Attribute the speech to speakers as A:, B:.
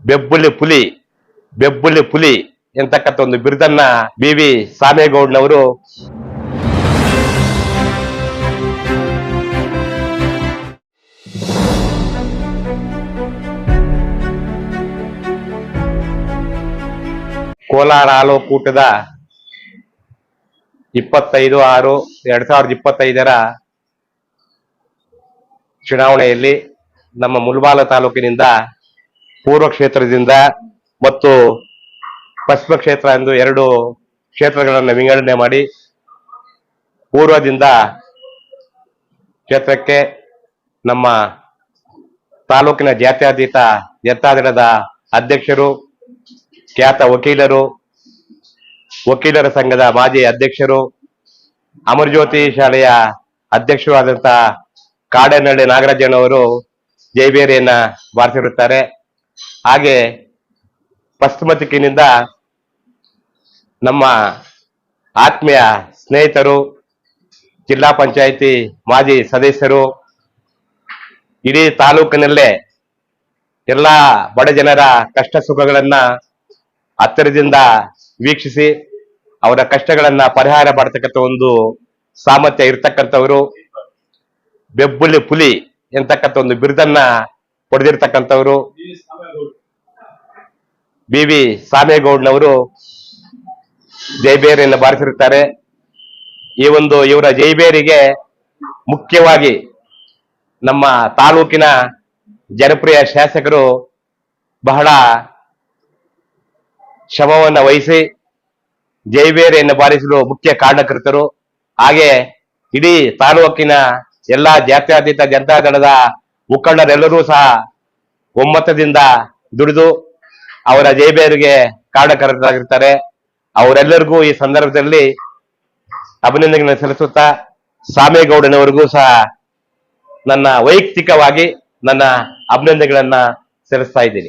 A: ಬೆಬ್ಬುಲಿ ಪುಲಿ ಬೆಬ್ಬುಲಿ ಪುಲಿ ಎಂತಕ್ಕಂಥ ಒಂದು ಬಿರುದನ್ನ ಬಿ ವಿ ಸಾಮೇಗೌಡನವರು ಕೋಲಾರ ಆಲೋಕೂಟದ ಇಪ್ಪತ್ತೈದು ಆರು ಎರಡ್ ಸಾವಿರದ ಇಪ್ಪತ್ತೈದರ ಚುನಾವಣೆಯಲ್ಲಿ ನಮ್ಮ ಮುಲ್ಬಾಲ ತಾಲೂಕಿನಿಂದ ಪೂರ್ವ ಕ್ಷೇತ್ರದಿಂದ ಮತ್ತು ಪಶ್ಚಿಮ ಕ್ಷೇತ್ರ ಎಂದು ಎರಡು ಕ್ಷೇತ್ರಗಳನ್ನು ವಿಂಗಡಣೆ ಮಾಡಿ ಪೂರ್ವದಿಂದ ಕ್ಷೇತ್ರಕ್ಕೆ ನಮ್ಮ ತಾಲೂಕಿನ ಜಾತ್ಯಾತೀತ ಜನತಾದಳದ ಅಧ್ಯಕ್ಷರು, ಖ್ಯಾತ ವಕೀಲರು, ವಕೀಲರ ಸಂಘದ ಮಾಜಿ ಅಧ್ಯಕ್ಷರು, ಅಮರಜ್ಯೋತಿ ಶಾಲೆಯ ಅಧ್ಯಕ್ಷರಾದಂತಹ ಕಾಡೇನಹಳ್ಳಿ ನಾಗರಾಜನವರು ಜೈಬೇರಿಯನ್ನ ಬಾರಿಸಿರುತ್ತಾರೆ ಹಾಗೆ ಪಶ್ಚಿಮ ದಿಕ್ಕಿನಿಂದ ನಮ್ಮ ಆತ್ಮೀಯ ಸ್ನೇಹಿತರು, ಜಿಲ್ಲಾ ಪಂಚಾಯಿತಿ ಮಾಜಿ ಸದಸ್ಯರು, ಇಡೀ ತಾಲೂಕಿನಲ್ಲೇ ಎಲ್ಲ ಬಡ ಜನರ ಕಷ್ಟ ಸುಖಗಳನ್ನ ಹತ್ತಿರದಿಂದ ವೀಕ್ಷಿಸಿ, ಅವರ ಕಷ್ಟಗಳನ್ನ ಪರಿಹಾರ ಮಾಡತಕ್ಕಂಥ ಒಂದು ಸಾಮರ್ಥ್ಯ ಇರತಕ್ಕಂಥವರು. ಬೆಬ್ಬುಲಿ ಪುಲಿ ಎಂತಕ್ಕಂಥ ಒಂದು ಬಿರುದನ್ನ ಪಡೆದಿರ್ತಕ್ಕಂಥವ್ರು ಬಿ ವಿ ಸಾಮೇಗೌಡ್ಲವರು ಜೈಬೇರಿಯನ್ನು ಬಾರಿಸಿರುತ್ತಾರೆ. ಈ ಒಂದು ಇವರ ಜೈಬೇರಿಗೆ ಮುಖ್ಯವಾಗಿ ನಮ್ಮ ತಾಲೂಕಿನ ಜನಪ್ರಿಯ ಶಾಸಕರು ಬಹಳ ಶ್ರಮವನ್ನು ವಹಿಸಿ ಜೈಬೇರಿಯನ್ನು ಬಾರಿಸಲು ಮುಖ್ಯ ಕಾರಣಕರ್ತರು. ಹಾಗೆ ಇಡೀ ತಾಲೂಕಿನ ಎಲ್ಲಾ ಜಾತ್ಯತೀತ ಜನತಾದಳದ ಮುಖಂಡರೆಲ್ಲರೂ ಸಹ ಒಮ್ಮತದಿಂದ ದುಡಿದು ಅವರ ಜೈಬೇರಿಗೆ ಕಾರಣಕರ್ತರಾಗಿರ್ತಾರೆ ಅವರೆಲ್ಲರಿಗೂ ಈ ಸಂದರ್ಭದಲ್ಲಿ ಅಭಿನಂದನೆ ಸಲ್ಲಿಸುತ್ತಾ ಸ್ವಾಮೇಗೌಡನವರಿಗೂ ಸಹ ನನ್ನ ವೈಯಕ್ತಿಕವಾಗಿ ನನ್ನ ಅಭಿನಂದನೆಗಳನ್ನ ಸಲ್ಲಿಸ್ತಾ ಇದ್ದೀನಿ.